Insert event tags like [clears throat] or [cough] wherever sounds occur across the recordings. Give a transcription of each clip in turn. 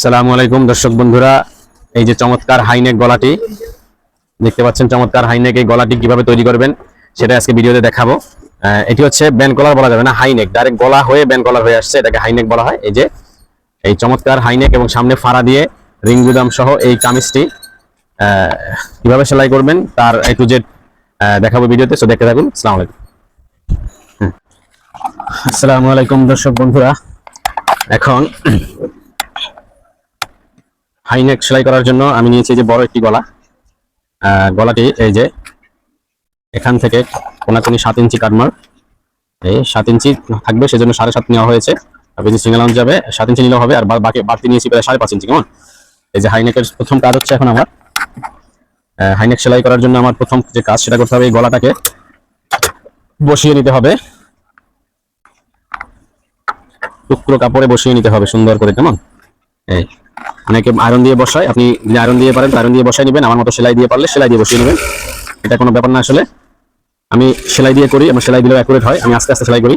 সালামু আলাইকুম, দর্শক বন্ধুরা। এই যে চমৎকার হাইনেক গলাটি, দেখতে পাচ্ছেন চমৎকার হাইনেক এই গলাটি কীভাবে তৈরি করবেন, সেটা আজকে ভিডিওতে দেখাবো। এটি হচ্ছে ব্যান্ড কলার বলা যাবে না, হাইনেক। ডাইরেক্ট গলা হয়ে ব্যান্ড কলার হয়ে আসছে, এটাকে হাইনেক বলা হয়। এই যে, এই চমৎকার হাইনেক এবং সামনে ফাড়া দিয়ে রিং গুদাম সহ এই কামিজটি কীভাবে সেলাই করবেন, তার এ টু জেড দেখাবো ভিডিওতে সো দেখতে থাকুন। আসসালামু আলাইকুম। আসসালামু আলাইকুম, দর্শক বন্ধুরা। এখন হাইনেক সেলাই করার জন্য আমি নিয়েছি যে বড় একটি গলা। গলাটি এই যে এখান থেকে কোনাকুনি সাত ইঞ্চি কাটমার এই সাত ইঞ্চি থাকবে, সেজন্য সাড়ে সাত নেওয়া হয়েছে। আপনি যদি সিঙ্গেল যাবে, সাত ইঞ্চি নিলেও হবে, আর বাকি বাড়তি নিয়েছি প্রায় সাড়ে পাঁচ ইঞ্চি, কেমন? এই যে হাইনেকের প্রথম কাজ হচ্ছে এখন আমার। হাইনেক সেলাই করার জন্য আমার প্রথম যে কাজ, সেটা করতে হবে এই গলাটাকে বসিয়ে নিতে হবে। টুকরো কাপড়ে বসিয়ে নিতে হবে, সুন্দর করে, কেমন? এই অনেকে আয়রন দিয়ে বসায় আপনি যদি আয়রন দিয়ে পারেন আয়রন দিয়ে বসাই নেবেন আমার মতো সেলাই দিয়ে পারলে সেলাই দিয়ে বসিয়ে নেবেন। এটা কোনো ব্যাপার না আসলে। আমি সেলাই দিয়ে করি আমার সেলাই দিলেও অ্যাকুরেট হয় আমি আস্তে আস্তে সেলাই করি।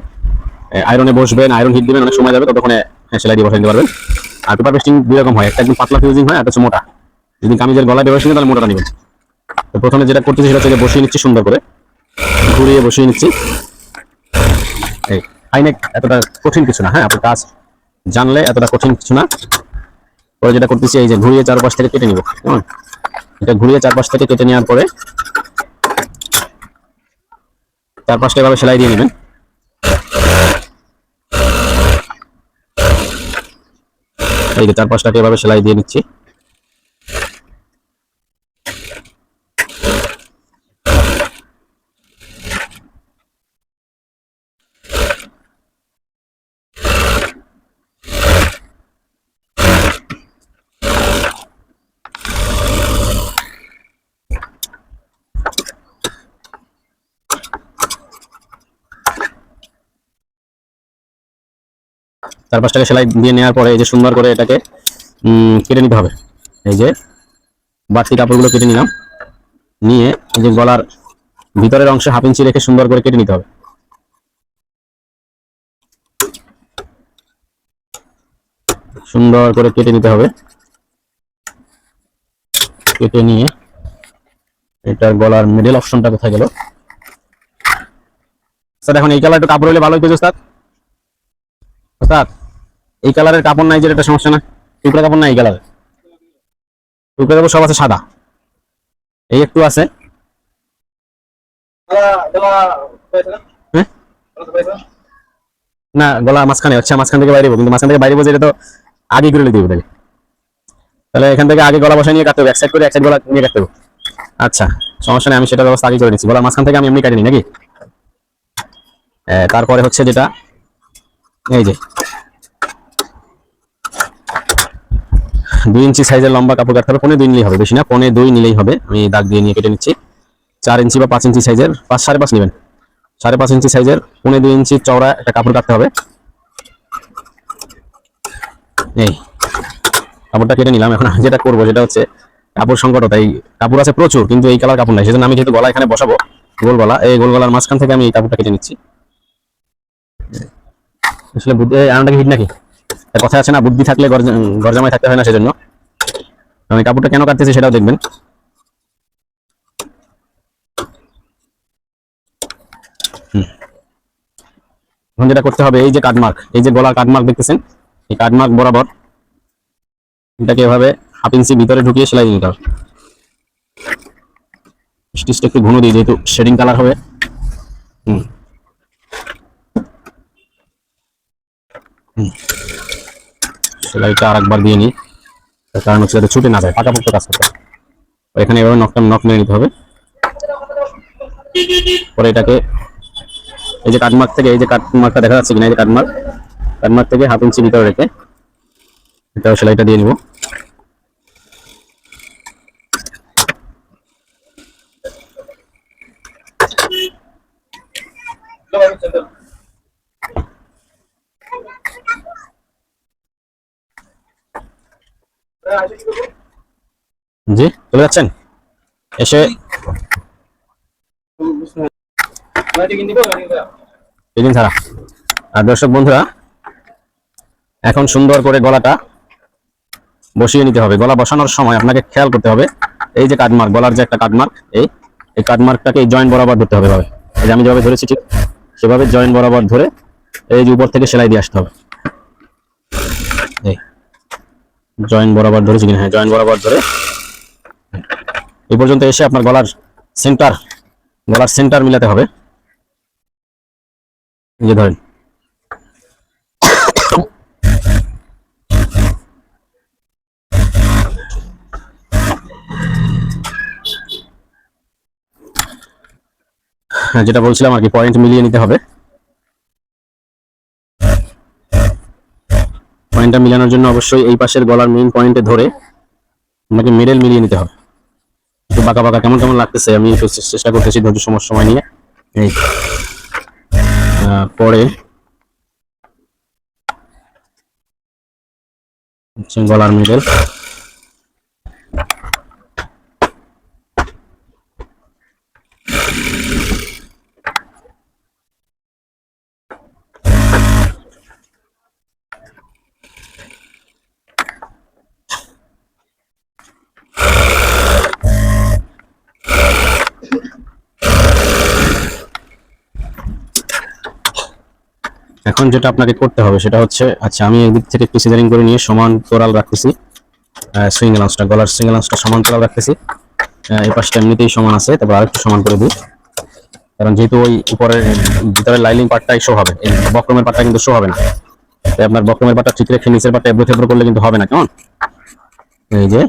আয়রনে বসবেন আয়রন হিট দিবেন অনেক সময় যাবে ততক্ষণে হ্যাঁ, সেলাই দিয়ে বসাই নিতে পারবেন। আর পেপার পেস্টিং দুই রকম হয় একটা একদম পাতলা ফিউজিং হয় একটা মোটা। যদি কামিজের গলায় ব্যবহার তাহলে মোটাটা নেবেন। তো প্রথমে যেটা করতেছি সেটা হচ্ছে বসিয়ে নিচ্ছি সুন্দর করে। ঘুরিয়ে বসিয়ে নিচ্ছি। এই হাইনেক এতটা কঠিন কিছু না হ্যাঁ আপনার কাজ জানলে এতটা কঠিন কিছু না। পরে যেটা করতেছি, এই যে ঘুরিয়ে চারপাশ থেকে কেটে নিব, কেমন? এটা ঘুরিয়ে চারপাশ থেকে কেটে নেওয়ার পরে চারপাশটা এভাবে সেলাই দিয়ে নেবেন। এই যে চারপাশটাকে এভাবে সেলাই দিয়ে নিচ্ছি। চারপাশটাকে সেলাই দিয়ে নেওয়ার পরে এই যে সুন্দর করে এটাকে কেটে নিতে হবে। এই যে বাড়তি কাপড়গুলো কেটে নিলাম। নিয়ে এই যে গলার ভিতরের অংশে হাফ ইঞ্চি রেখে সুন্দর করে কেটে নিতে হবে। সুন্দর করে কেটে নিতে হবে। কেটে নিয়ে এটার গলার মিডল অপশনটা কোথায় গেল? স্যার, এখন এই কালার একটু কাপড় হলে ভালো হইতো স্যার? ওস্তাদ এই কালারের কাপড় নাই যে এটা সমস্যা না। টুকরা কাপড় নাই এই কালারের। টুকরা কাপড় সব আছে সাদা। এই একটু আছে। হ্যাঁ? না, গলা মাঝখানে আচ্ছা মাঝখান থেকে বাইরে কিন্তু মাঝখান থেকে বাইরে যেটা তো আগে করে দিব তাহলে। তাহলে এখান থেকে আগে গলা বসায় নিয়ে কাটতে হবে, এক সাইড করে, এক সাইড গলা নিয়ে কাটতে হবে। আচ্ছা সমস্যা নেই, আমি সেটা ব্যবস্থা আগে করে নিচ্ছি। গলার মাঝখান থেকে আমি এমনি কাটিনি নাকি? তারপরে হচ্ছে যেটা, এই যে দুই ইঞ্চি সাইজের লম্বা কাপড় কাটতে হবে পনে দুই নিলেই হবে, বেশি না পনে দুই নিলেই হবে। আমি দাগ দিয়ে নিয়ে কেটে নিচ্ছি। চার ইঞ্চি বা পাঁচ ইঞ্চি সাইজের, পাঁচ, সাড়ে পাঁচ নেবেন। সাড়ে পাঁচ ইঞ্চি সাইজের পনে দুই ইঞ্চি চওড়া একটা কাপড় কাটতে হবে। এই কাপড়টা কেটে নিলাম, এখন যেটা করব সেটা হচ্ছে কাপড় সংকট তাই কাপড় আছে প্রচুর, কিন্তু এই কালার কাপড় নাই, সেজন্য আমি যেহেতু গলা এখানে বসাবো, গোল গলা, এই গোল গলার মাঝখান থেকে আমি এই কাপড়টা কেটে নিচ্ছি। আসলে বুদ্ধি এই আয়নটা কি হিট নাকি? কথা আছে না, বুদ্ধি থাকলে গরজ- গরজামায় থাকতে হয় না সেজন্য। আমি কাপড়টা কেন কাটতেছি সেটাও দেখবেন। এখন যেটা করতে হবে, এই যে কাটমার্ক এই যে গলার কাটমার্ক দেখতেছেন, এই কাটমার্ক বরাবর এটাকে এভাবে হাফ ইঞ্চি ভিতরে ঢুকিয়ে সেলাই দিতে হবে। স্টিচটা একটু ঘন দিই যেহেতু শেডিং কালার হবে। হুম। হুম। সেলাইটা আর একবার দিয়ে নিই। কারণ হচ্ছে যাতে ছুটে না যায় পাকাপোক্ত কাজ করতে এখানে এভাবে নকটা নক মেরে নিতে হবে। পরে এটাকে এই যে কাটমার্ক থেকে, এই যে কাটমার্কটা দেখা যাচ্ছে কিনা, এই যে কাটমার্ক কাটমার্ক থেকে হাফ ইঞ্চি ভিতরে রেখে এটাও সেলাইটা দিয়ে নিব। চলে যাচ্ছেন? এসে আর দর্শক বন্ধুরা, এখন সুন্দর করে গলাটা বসিয়ে নিতে হবে। গলা বসানোর সময় আপনাকে খেয়াল করতে হবে, এই যে কাটমার্ক, গলার যে একটা কাটমার্ক, এই এই কাটমার্কটাকে এই জয়েন্ট বরাবর ধরতে হবে ভাবে এই যে আমি যেভাবে ধরেছি ঠিক সেভাবে জয়েন্ট বরাবর ধরে এই যে উপর থেকে সেলাই দিয়ে আসতে হবে। এই জয়েন্ট বরাবর ধরেছি কিনা? হ্যাঁ জয়েন্ট বরাবর ধরে এই পর্যন্ত এসে আপনার গলার সেন্টার গলার সেন্টার মিলাতে হবে। এই যে ধরেন। হ্যাঁ, যেটা বলছিলাম আর কি পয়েন্ট মিলিয়ে নিতে হবে। পয়েন্টটা মিলানোর জন্য অবশ্যই এই পাশের গলার মেইন পয়েন্টে ধরে আপনাকে মিডল মিলিয়ে নিতে হবে। বাঁকা বাঁকা কেমন কেমন লাগতেছে? আমি চেষ্টা করতেছি ধৈর্য সমস্যা সময় নিয়ে। এই। পরে গলার মিডল এখন যেটা আপনাকে করতে হবে সেটা হচ্ছে আচ্ছা আমি এদিক থেকে একটু সিজারিং করে নিয়ে সমান্তরাল রাখতেছি। সুইং লাঞ্চটা গলার সুইং লাঞ্চটা সমান্তরাল রাখতেছি। এই পাশটা এমনিতেই সমান আছে, তারপর আরেকটু সমান করে দিই। কারণ যেহেতু ওই উপরের ভিতরের লাইলিং পার্টটাই শো হবে বক্রমের পার্টটা কিন্তু শো হবে না। তাই আপনার বক্রমের পার্টটা ঠিক রেখে নিচের পার্টটা এবড়ো থেবড়ো করলে কিন্তু হবে না, কেমন? এই যে,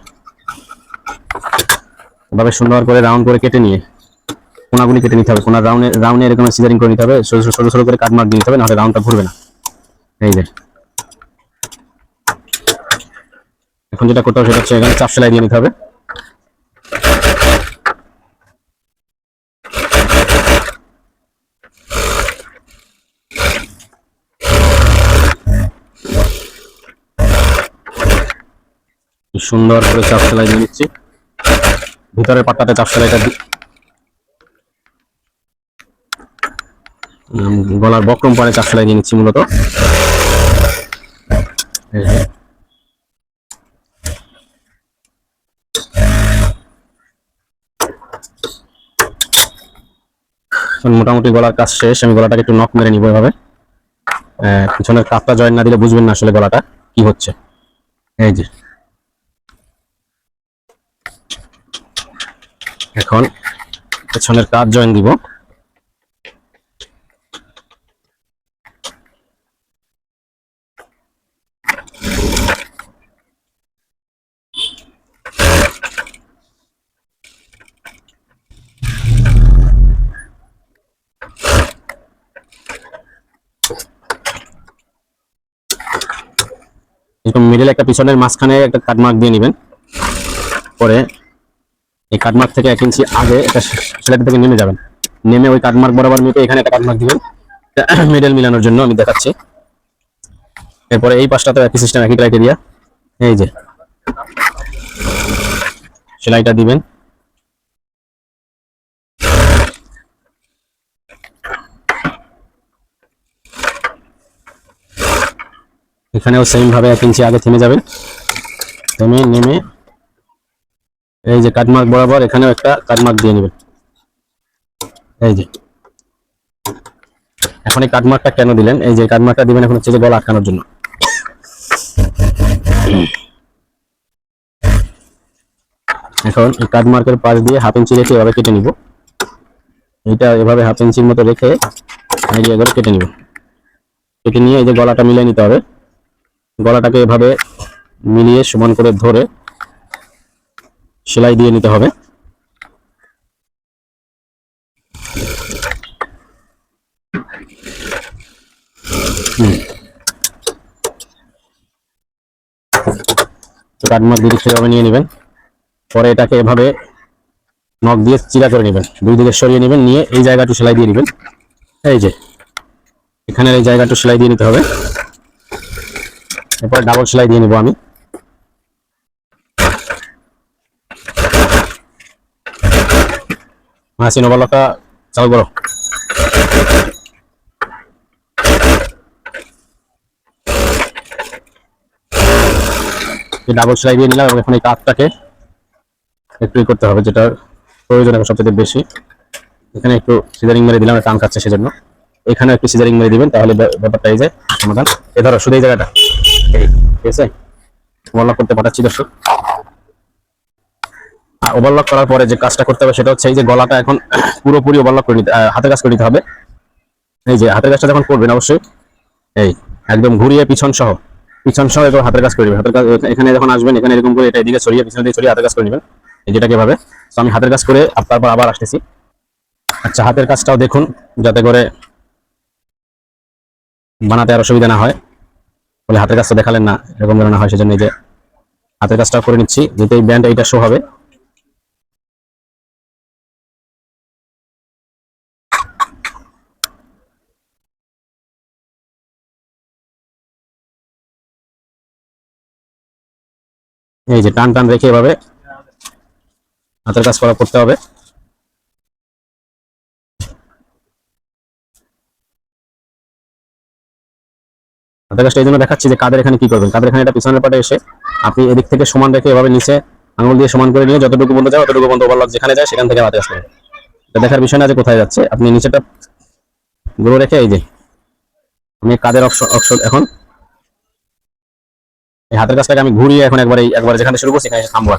এভাবে সুন্দর করে রাউন্ড করে কেটে নিয়ে কোনাগুলি কেটে নিতে হবে কোনার রাউন্ডে রাউন্ডে এরকম সিজারিং করে নিতে হবে ছোট ছোট করে কাট মার্ক দিয়ে নিতে হবে, নাহলে রাউন্ডটা ঘুরবে না। এই যে। এখন যেটা করতে হবে সেটা হচ্ছে এখানে চাপ সেলাই দিয়ে নিতে হবে। সুন্দর করে চাপ সেলাই দিয়ে নিচ্ছি। ভিতরের পাট্টাতে চাপ সেলাইটা গলার বক্রম চাপ সেলাই দিয়ে নিচ্ছি মূলত। মোটামুটি গলার কাজ শেষ, আমি গলাটাকে একটু নক মেরে নিব এভাবে। পিছনের কাপটা জয়েন না দিলে বুঝবেন না আসলে গলাটা কি হচ্ছে। এই যে। এখন পেছনের কাজ জয়েন দিব। এরকম মিডিল একটা পিছনের মাঝখানে একটা কাটমার্ক দিয়ে নেবেন। পরে এই কাটমার্ক থেকে এক ইঞ্চি আগে একটা সেলাই থেকে নেমে যাবেন। নেমে ওই কাটমার্ক বরাবর মেপে এখানে একটা কাটমার্ক দিবেন। মিডল [clears throat] মিলানোর জন্য আমি দেখাচ্ছি। এরপরে এই পাশটাতে একই সিস্টেম একই ক্রাইটেরিয়া এই যে, সেলাইটা দিবেন। এখানেও সেম ভাবে এক ইঞ্চি আগে থেমে যাবেন থেমে, নেমে। এই যে কাটমার্ক বরাবর এখানেও একটা কাটমার্ক দিয়ে নেবেন এই যে। এখন এই কাটমার্কটা কেন দিলেন? এই যে কাটমার্কটা দিবেন এখন হচ্ছে যে গলা আটকানোর জন্য। এখন এই কাটমার্কের পাশ দিয়ে হাফ ইঞ্চি রেখে এভাবে কেটে নিব। এটা এভাবে হাফ ইঞ্চির মতো রেখে আইডিয়া করে কেটে নিব। কেটে নিয়ে এই যে গলাটা মিলিয়ে নিতে হবে। গলাটাকে এভাবে মিলিয়ে সমান করে ধরে সেলাই দিয়ে নিতে হবে। কাটমার দুই দিক থেকে নিয়ে নেবেন। পরে এটাকে এভাবে নখ দিয়ে চিরা করে নেবেন। দুই দিকে সরিয়ে নেবেন, নিয়ে এই জায়গাটু সেলাই দিয়ে নেবেন। এই যে এখানে এই জায়গাটু সেলাই দিয়ে নিতে হবে। এরপর ডাবল সেলাই দিয়ে নিব আমি। মাসি নবালকা চাল করো। ডাবল সেলাই দিয়ে নিলাম এবং এখন এই কাজটাকে একটু করতে হবে, যেটা প্রয়োজন এখন সবচেয়ে বেশি। এখানে একটু সিজারিং মেরে দিলাম টান খাচ্ছে সেজন্য। এখানে একটু সিজারিং মেরে দিবেন, তাহলে ব্যাপারটা এই যায় সমাধান। এ ধরো, শুধু এই জায়গাটা। এই করতে পাঠাচ্ছি, দর্শক। আর ওভারলক করার পরে যে কাজটা করতে হবে সেটা হচ্ছে এই যে গলাটা এখন পুরোপুরি ওভারলক করে নিতে হাতের কাজ করে নিতে হবে। এই যে হাতের কাজটা যখন করবেন অবশ্যই, এই একদম ঘুরিয়ে পিছন সহ পিছন সহ এবার হাতের কাজ করে নেবেন। হাতের কাজ এখানে যখন আসবেন, এখানে এরকম করে এটা এদিকে ছড়িয়ে, পিছনে দিকে ছড়িয়ে হাতের কাজ করে নেবেন। এই যেটাকে এভাবে। তো আমি হাতের কাজ করে তারপর আবার আসতেছি। আচ্ছা হাতের কাজটাও দেখুন, যাতে করে বানাতে আর অসুবিধা না হয়। বলে হাতের কাজটা দেখালেন না, এরকম না হয় সেজন্য যে হাতের কাজটা করে নিচ্ছি, যেহেতু এই ব্যান্ড এইটা শো হবে। এই যে টান টান রেখে এভাবে হাতের কাজ করা করতে হবে। হাতের এই জন্য দেখাচ্ছি যে কাদের এখানে কি করবেন। কাদের এখানে এটা পিছনের পাটে এসে আপনি এদিক থেকে সমান রেখে এভাবে নিচে আঙুল দিয়ে সমান করে নিয়ে যতটুকু বন্ধ যায় ততটুকু বন্ধ ওভারলক যেখানে যায় সেখান থেকে হাতে আসবে। এটা দেখার বিষয় না যে কোথায় যাচ্ছে। আপনি নিচেটা গুলো রেখে এই যে, আমি কাদের অপশন অপশন এখন, এই হাতের কাজটাকে আমি ঘুরিয়ে এখন একবার এই, একবার যেখানে শুরু করছি এসে থামবো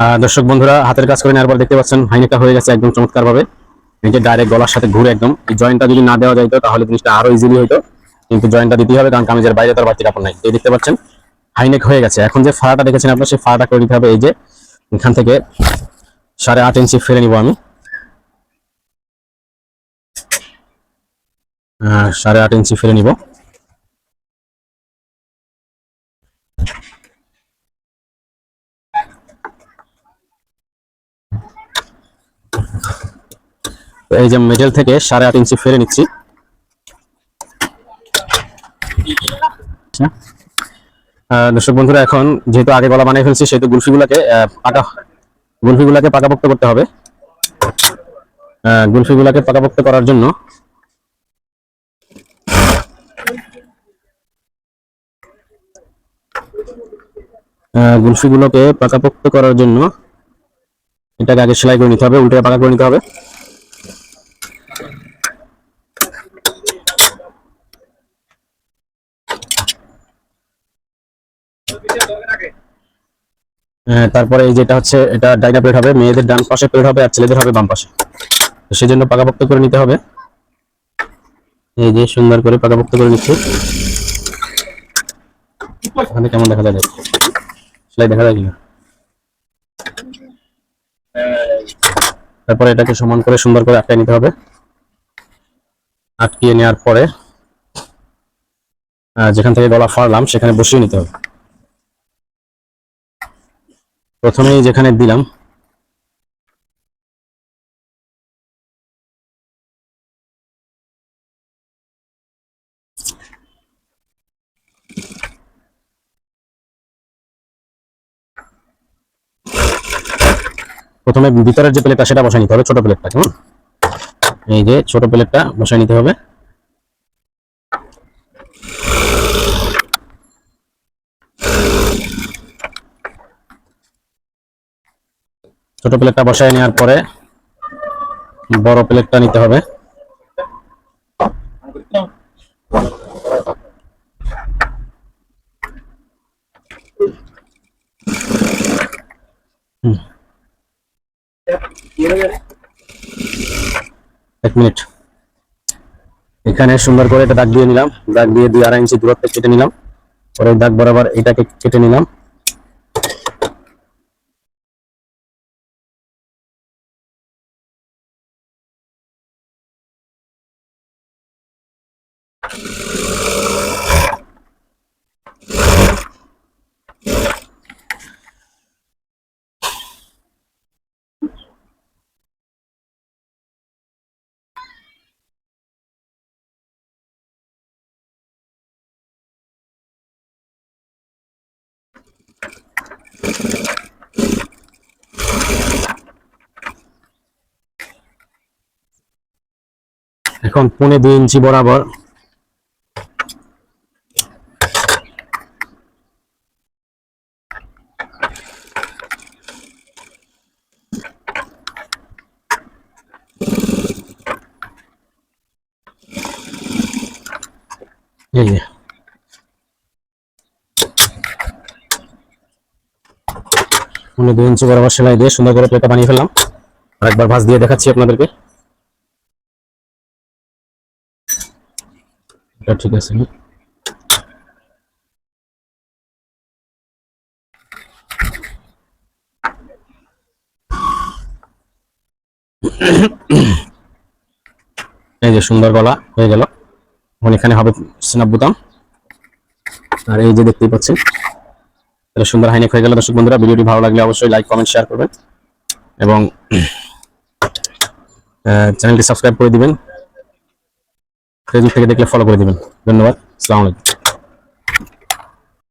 আর দর্শক বন্ধুরা, হাতের কাজ করে নেওয়ার পর দেখতে পাচ্ছেন হাইনেকা হয়ে গেছে একদম চমৎকার ভাবে এই ডাইরেক্ট গলার সাথে ঘুরে একদম। এই জয়েন্টটা যদি না দেওয়া যাইতো, তাহলে জিনিসটা আরও ইজিলি হইতো। কিন্তু জয়েন্টটা দিতেই হবে, কারণ কামিজের বাইরে তার বাড়তি কাপড় নাই। এই দেখতে পাচ্ছেন হাইনেক হয়ে গেছে। এখন যে ফাড়াটা দেখেছেন আপনার, সেই ফাড়াটা করে দিতে হবে। এই যে, এখান থেকে সাড়ে আট ইঞ্চি ফেলে নিব আমি। সাড়ে আট ইঞ্চি ফেলে নিব। এই যে মেটেল থেকে সাড়ে আট ইঞ্চি ফেলে নিচ্ছি। আচ্ছা। দর্শক বন্ধুরা, এখন যেহেতু আগে গলা বানিয়ে ফেলছি, সেহেতু গুলফিগুলাকে পাকা গুলফিগুলাকে পাকাপোক্ত করতে হবে। গুলফিগুলাকে পাকাপোক্ত করার জন্য গুলফিগুলোকে পাকাপোক্ত করার জন্য এটাকে আগে সেলাই করে নিতে হবে, উল্টে পাকা করে নিতে হবে। তারপরে এই যেটা হচ্ছে, এটা ডাইনা প্লেট হবে, মেয়েদের ডান পাশে প্লেট হবে আর ছেলেদের হবে বাম পাশে। তো সেই জন্য পাকাপোক্ত করে নিতে হবে। এই যে সুন্দর করে পাকাপোক্ত করে নিচ্ছি। ওখানে কেমন দেখা যায়? সেলাই দেখা যায় কিনা? তারপরে এটাকে সমান করে সুন্দর করে আটকে নিতে হবে। আটকিয়ে নেওয়ার পরে যেখান থেকে গলা ফাড়লাম, সেখানে বসিয়ে নিতে হবে। প্রথমেই যেখানে দিলাম। প্রথমে ভিতরের যে প্লেটটা সেটা বসাই নিতে হবে ছোট প্লেটটা কেমন? এই যে ছোট প্লেটটা বসাই নিতে হবে। ছোট প্লেটটা বসায় নেওয়ার পরে বড় প্লেটটা নিতে হবে। এক মিনিট। এখানে সুন্দর করে এটা দাগ দিয়ে নিলাম। দাগ দিয়ে দুই আড়াই ইঞ্চি দূরত্বে কেটে নিলাম। পরে দাগ বরাবর এটাকে কেটে নিলাম। এখন পনে দুই ইঞ্চি বরাবর। দুই ইঞ্চি বরাবর সেলাই দিয়ে সুন্দর করে প্লেটটা বানিয়ে ফেললাম। আর একবার ভাঁজ দিয়ে দেখাচ্ছি আপনাদেরকে। এটা ঠিক আছে। এই যে সুন্দর গলা হয়ে গেল। এখন হবে স্ন্যাপ বোতাম আর এই যে দেখতেই পাচ্ছেন তাহলে সুন্দর হাইনেক হয়ে গেল। দর্শক বন্ধুরা, ভিডিওটি ভালো লাগলে অবশ্যই লাইক কমেন্ট শেয়ার করবেন। এবং চ্যানেলটি সাবস্ক্রাইব করে দিবেন। ফেসবুক থেকে দেখলে ফলো করে দিবেন। ধন্যবাদ। আলাইকুম।